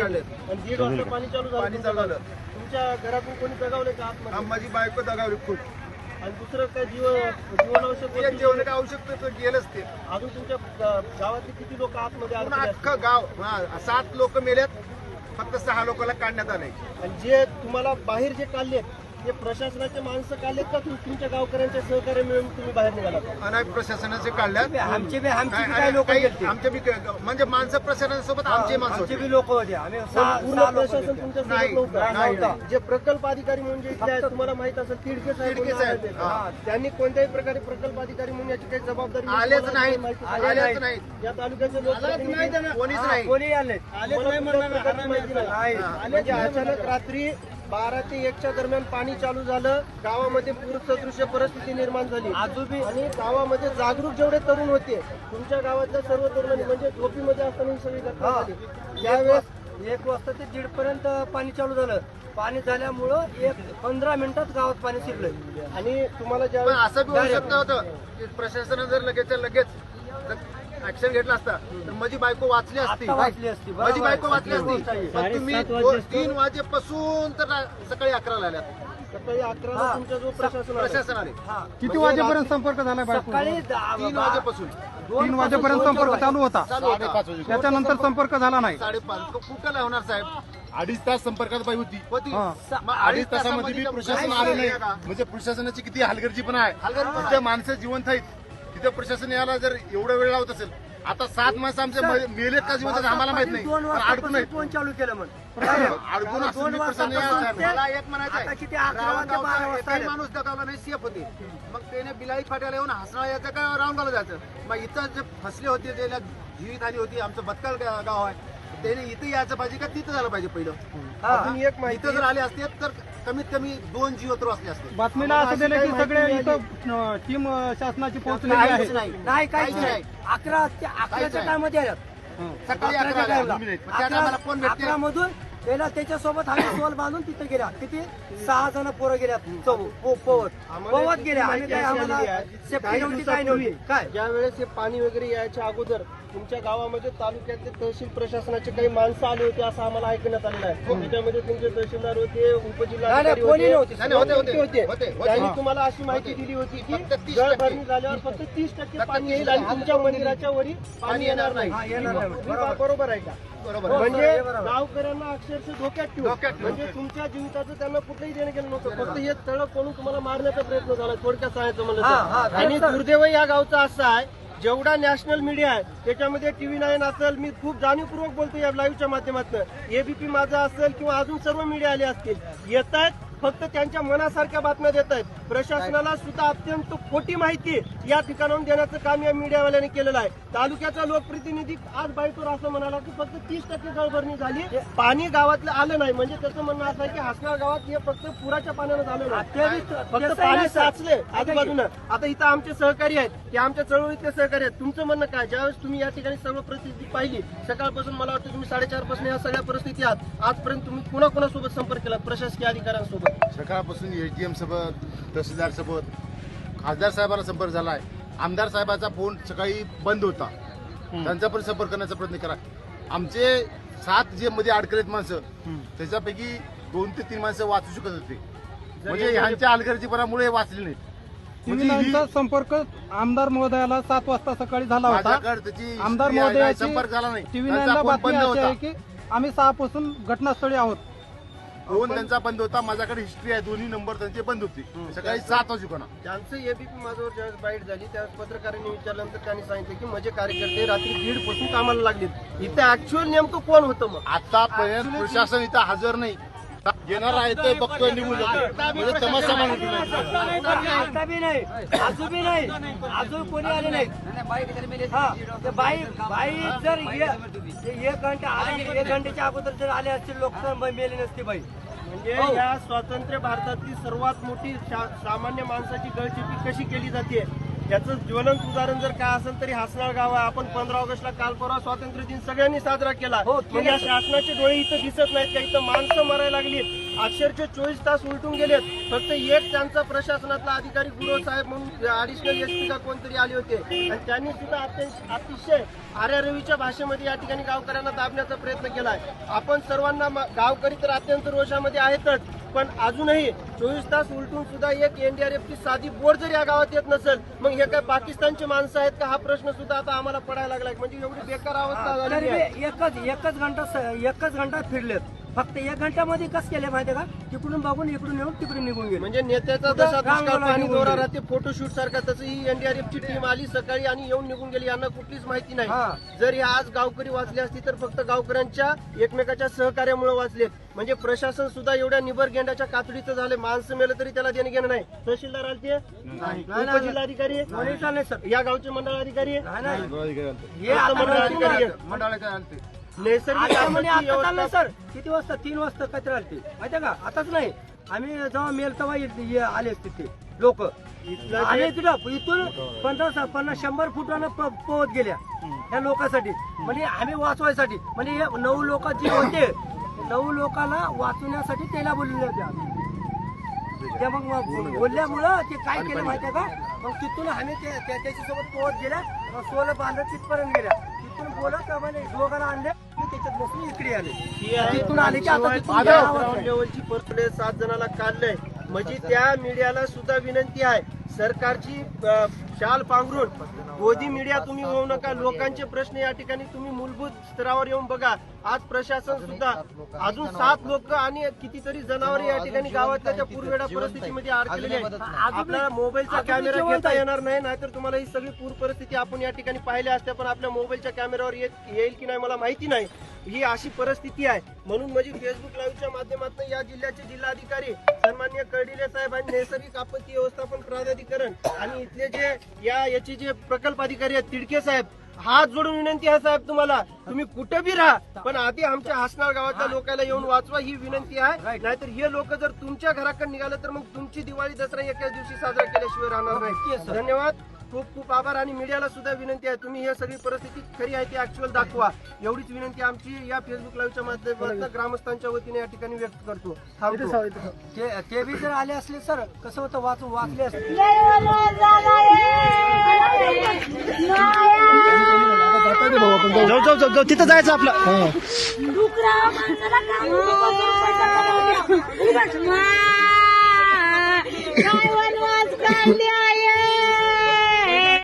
आणि दीड वाजता पाणी चालू झालं पाणी चालू झालं. तुमच्या घरातून कोणी जगावले का आतमध्ये? आम- माझी बायको दगावली खूप. आणि दुसरं काय जीव जीवनावश्यक ते जेवण काय आवश्यक तर गेलंच ते. अजून तुमच्या गा- गावातले किती लोक आतमध्ये पूर्ण असतील? अख्खं गाव हा, सात लोक मेल्यात फक्त सहा लोकांना काढण्यात आलंय. आणि जे तुम्हाला बाहेर जे काढले ते प्रशासनाचे माणसं काढलेत का तुम- तुमच्या गावकऱ्यांच्या सहकार्य मिळून तुम्ही बाहेर निघाला अनायक प्रशासनाचे काढल्यात आमचे बी आमचे बी काय- लोक काही- गेलते आमचे बी म्हणजे माणसं प्रशासनासोबत आमचे माणसं आमचे होते. बी लोक होते आम्ही सहा- पूर्ण सहा लोकं प्रशासन गेलते. तुमच्या नाही, सोबत नव्हतं नाही, नव्हतं. जे प्रकल्प अधिकारी म्हणून जे इथले आहेत तुम्हाला माहीत असेल तिडके साहेब तिडके म्हणून साहेब, आहेत. हा. हा. त्यांनी कोणत्याही प्रकारे प्रकल्प अधिकारी म्हणून याची काही जबाबदारी आलेच तुम्हाला नाहीत माहिती आले आलेच नाहीत. नाहीत या तालुक्याचे लोक कोणीच हा, नाही कोणी आले प्रकारची माहिती नाही. नाही. म्हणजे अचानक रात्री बारा ते एकच्या दरम्यान पाणी चालू झालं. गावामध्ये पूर सदृश्य परिस्थिती निर्माण झाली. आजूबी आणि गावामध्ये जागरूक जेवढे तरुण होते तुमच्या गावातल्या सर्व तरुणांनी म्हणजे झोपीमध्ये असताना ही सगळी घटना. झाली. एक त्यावेळेस वाजता एक वाजता ते दीड पर्यंत पाणी चालू झालं. पाणी झाल्यामुळं एक पंधरा मिनिटात गावात पाणी शिरलं. आणि तुम्हाला ज्यावेळेस असं बी होऊ शकतं होतं की प्रशासनानं जर लगेच लगेच ऍक्शन घेतला असता. तर माझी बायको वाचली असती. वाचली असती, माझी बायको आहे. वाचली ही असती आहे. पण तुम्ही तीन वाजेपासून तर सकाळी अकराला आल्यात सकाळी अकराला. तुमचा जो प्रशासन आलं, प्रशासन आले. किती वाजेपर्यंत संपर्क झाला बायको? सकाळी दहा- तीन वाजेपासून. तीन वाजेपर्यंत संपर्क चालू होता. चालू होता. त्याच्यानंतर संपर्क झाला नाही. साडेपाच. तो कुठं काय होणार साहेब? अडीच तास संपर्कात बाई होती. होती हा. मग अडीच तासामध्ये बी प्रशासन आलं नाही. म्हणजे प्रशासनाची किती हलगर्जीपणा आहे. हलगर्जीपणा तिथे माणसं जिवंत आहेत. तिथे प्रशासन याला जर एवढा वेळ लावत असेल आता सात माणसं आमचे मेलेत का जिवंत आम्हाला माहीत नाही. दोन अडकून फोन चालू केलं अडकून दोन यायला. मला एक म्हणायचं. माणूस दगावला नाही सीएफ होते. मग त्याने बिलाई फाट्याला येऊन हसणा यायचं का राऊंड गाला जायचं? मग इथं जे फसले होते त्याला जीवित आली होती आमचं बत्काल गा- गाव आहे त्याने इथं यायचं पाहिजे का तिथं झालं पाहिजे पहिलं? एक इथं जर आले असते तर कमीत कमी दोन जीव तर असले असते बातमीला असं दिलं की सगळे इथं टीम शासनाची पोहोचलेली काहीच नाही. नाही काहीच नाही. अकरा ते अकराच्या. टाइममध्ये सकाळी अकराच्या टायमाला. कोण अकरा मधून त्याला त्याच्यासोबत आम्ही सोल बांधून तिथे गेल्या. किती? सहा जण पोरं गेल्या पोवत. पोवत गेल्या. आम्ही माहिती काय आम्हाला सेफ्टी नव्हती काय नव्हती काय? ज्या वेळेस हे पाणी वगैरे यायच्या अगोदर तुमच्या गावामध्ये तालुक्यातले तहसील प्रशासनाचे काही माणसं आले होते असं आम्हाला ऐकण्यात आलेलं आहे. त्याच्यामध्ये तुमचे तहसीलदार होते उपजिल्हाधिकारी होते. त्यांनी तुम्हाला अशी माहिती दिली होती की फक्त 30% जळभरणी झाल्यावर फक्त तीस टक्के पाणी 30% येईल आणि तुमच्या मंदिराच्या वरी पाणी येणार नाही. हा. ही बरोबर. आहे का? हो, म्हणजे हे. गावकऱ्यांना अक्षरशः धोक्यात ठेवून ठेवून. म्हणजे तुमच्या जीविताचं त्यांना कुठलंही देणं गेलं नव्हतं. फक्त हे तळ कोणून तुम्हाला मारण्याचा प्रयत्न झाला थोडक्यात सांगायचं म्हणलं हा, हा. आणि. दुर्दैव या गावचा असा आहे जेवढा नॅशनल मीडिया आहे त्याच्यामध्ये टी व्ही नाईन असेल मी खूप जाणीवपूर्वक बोलतो या लाईव्हच्या माध्यमातून. एबीपी माझा असेल किंवा अजून सर्व मीडिया आले असतील येत आहेत फक्त त्यांच्या मनासारख्या बातम्या देत आहेत. प्रशासनाला सुद्धा अत्यंत खोटी माहिती या ठिकाणाहून देण्याचं काम या मीडियावाल्यांनी केलेलं आहे. तालुक्याचा लोकप्रतिनिधी आज बाईटवर असं म्हणाला की फक्त तीस टक्के जळभरणी झाली. पाणी गावातलं आलं नाही. म्हणजे त्याचं म्हणणं असं आहे की हासनाळ गावात हे फक्त पुराच्या पाण्यानं झालं नाही. फक्त पाणी. साचले आजूबाजूनं. आता इथं आमचे सहकारी आहेत. ते आमच्या चळवळीतले सहकारी आहेत. तुमचं म्हणणं काय? ज्यावेळेस तुम्ही या ठिकाणी सर्व परिस्थिती पाहिली सकाळपासून मला वाटतं तुम्ही साडेचारपासून या सगळ्या परिस्थिती आहात. आजपर्यंत तुम्ही कुणा कुणासोबत संपर्क केला प्रशासकीय अधिकाऱ्यांसोबत? सकाळपासून एसडीएम सोबत तहसीलदार सोबत खासदार साहेबांना संपर्क झालाय. आमदार साहेबाचा फोन सकाळी बंद होता. त्यांचा पण संपर्क करण्याचा प्रयत्न करा. आमचे सात जे मध्ये अडकलेत माणसं त्याच्यापैकी दोन ते तीन माणसं वाचू शकत होते. म्हणजे ह्यांच्या अलगर्जीपणामुळे वाचले नाहीत. म्हणजे संपर्क आमदार महोदयाला सात वाजता सकाळी झाला होता. त्याची आमदार आहे, नाही, महोदयाची संपर्क झाला नाही. टीव्ही नाईनला बातमी बंद अशी होता. आहे की आम्ही सहापासून घटनास्थळी आहोत. फोन त्यांचा बंद होता माझ्याकडे हिस्ट्री आहे दोन्ही नंबर त्यांचे बंद होते. सकाळी सात वाजूकणा त्यांचं एबीपी माझ्यावर ज्यावेळेस बाईट झाली त्यावेळेस पत्रकारांनी विचारल्यानंतर त्यांनी सांगितलं की माझे कार्यकर्ते रात्री दीडपासून कामाला लागलेत. इथे ऍक्च्युअल नेमकं कोण होतं मग? आतापर्यंत प्रशासन इथं हजर नाही. येणार आहे ते बघतोय निघून जातो. म्हणजे तमाशा बी नाही. अजून बी नाही. अजून कोणी आले नाही हा ते बाई बाई जर एक घंटा आले एक घंट्याच्या अगोदर जर आले असतील लोक तर मेले नसते बाई. म्हणजे हो. या स्वातंत्र्य भारतातली सर्वात मोठी सामान्य माणसाची गळचेपी कशी केली जाते? याचं ज्वलंत उदाहरण जर काय असेल तरी हसनाळ गाव आहे. आपण पंधरा ऑगस्टला काल परवा स्वातंत्र्य दिन सगळ्यांनी साजरा केला. हो, पण या शासनाचे डोळे इथं दिसत नाहीत का? इथं माणसं मरायला लागलीत अक्षरशः चोवीस तास उलटून गेलेत. फक्त एक त्यांचा प्रशासनातला अधिकारी गुरु साहेब म्हणून ऍडिशनल एस पी का कोणतरी आले होते. आणि त्यांनी सुद्धा अत्यंत अतिशय आर्या रवीच्या भाषेमध्ये या ठिकाणी गावकऱ्यांना दाबण्याचा प्रयत्न केलाय. आपण सर्वांना गावकरी तर अत्यंत रोषामध्ये आहेतच. पण अजूनही चोवीस तास उलटून सुद्धा एक एनडीआरएफ ची साधी बोट जर या गावात येत नसेल मग हे काय पाकिस्तानचे माणसं आहेत का? हा प्रश्न सुद्धा आता आम्हाला पडायला लागलाय. म्हणजे एवढी बेकार अवस्था बी एकच एकच घंटा एकच घंटा फिरलेत. फक्त एक घंट्यामध्ये कस केले माहितीये का? तिकडून बघून इकडून येऊन तिकडून निघून गेले. म्हणजे नेत्याचा कुठं जसा दुष्काळ रांगोळा पाणी निघून दौरा गेली. राहते फोटोशूट सारखा तसं ही एनडीआरएफ ची टीम आली सकाळी आणि येऊन निघून गेली. यांना कुठलीच माहिती हा. नाही जर या आज गावकरी वाचले असती तर फक्त गावकऱ्यांच्या एकमेकाच्या सहकार्यामुळे वाचलेत. म्हणजे प्रशासन सुद्धा एवढ्या निबर गेंड्याच्या कातडीचं झाले माणसं मेलं तरी त्याला देणं घेणं नाही. तहसीलदार आलते? उपजिल्हाधिकारी? कोणी चाललंय सर या गावचे मंडळ अधिकारी नाही, नाही. हे आता आता मंडळ नवीन अधिकारी आहे. आहे. मंडळाच्या आलते. नैसर्गिक म्हणे आता सर. किती वाजता तीन वाजता कचरा आलते माहितीये का? आताच नाही. आम्ही जेव्हा मेल तेव्हा इथे हे आले तिथे लोक. जे- तिथं इथून पन्नास पन्नास शंभर फुटानं प- पोहत गेल्या या लोकांसाठी. म्हणजे आम्ही वाचवायसाठी. म्हणजे हे नऊ लोक जे होते नऊ लोकांना वाचवण्यासाठी त्याला बोलले होते आम्ही. त्या मग मग बोलल्यामुळं ते काय केलं माहितीये का? मग तिथून आम्ही ते- त्या- त्याच्यासोबत पोहत गेल्या. मग सोलं बांधत तिथपर्यंत गेल्या. तिथून बोलत म्हणजे दोघांना आणले. मी त्याच्यात बसून इकडे आले. ही आहे तिथून आले की आता तिथून शिवाय गावात ग्राउंड लेवलची परतले सात जणाला काढलंय. म्हणजे त्या मीडियाला सुद्धा विनंती आहे. सरकारची अ, शाल पांघरून गोदी मीडिया तुम्ही होऊ नका लोकांचे प्रश्न या ठिकाणी तुम्ही मूलभूत स्तरावर येऊन बघा. आज प्रशासन सुद्धा अजून सात लोक आणि कितीतरी जनावर या ठिकाणी गावातल्या त्या पूरवेळा परिस्थितीमध्ये अडकलेले आहेत आपला मोबाईलचा कॅमेरा घेता. येणार नाही नाहीतर तुम्हाला ही सगळी पूर परिस्थिती आपण या ठिकाणी पाहिल्या असत्या पण आपल्या मोबाईलच्या कॅमेऱ्यावर येत- येईल की नाही मला माहिती नाही. ही अशी परिस्थिती आहे. म्हणून म्हणजे फेसबुक लाईव्हच्या माध्यमातून या जिल्ह्याचे जिल्हाधिकारी सन्मान्य कर्डिले साहेब आणि नैसर्गिक आपत्ती व्यवस्थापन प्राधिकरण आणि इथले जे या याचे जे प्रकल्प अधिकारी आहेत तिडके साहेब हात जोडून विनंती आहे साहेब तुम्हाला. तुम्ही कुठं बी राहा पण आधी आमच्या हासनाळ गावातल्या लोकांना येऊन वाचवा ही विनंती आहे. नाहीतर हे लोक जर तुमच्या घराकडे निघाले तर मग तुमची दिवाळी दसरा एकाच दिवशी साजरा केल्याशिवाय राहणार नाही. धन्यवाद. खूप खूप आभार आणि मीडियाला सुद्धा विनंती आहे. तुम्ही हे सगळी परिस्थिती खरी आहे ती ऍक्च्युअल दाखवा. एवढीच विनंती आमची या फेसबुक लाईव्हच्या माध्यमातून ग्रामस्थांच्या वतीने या ठिकाणी व्यक्त करतो. ते ते बी जर आले असले सर कसं होतं? वाचून वाचले असते. जाऊ जाऊ जाऊ तिथं जायचं आपलं.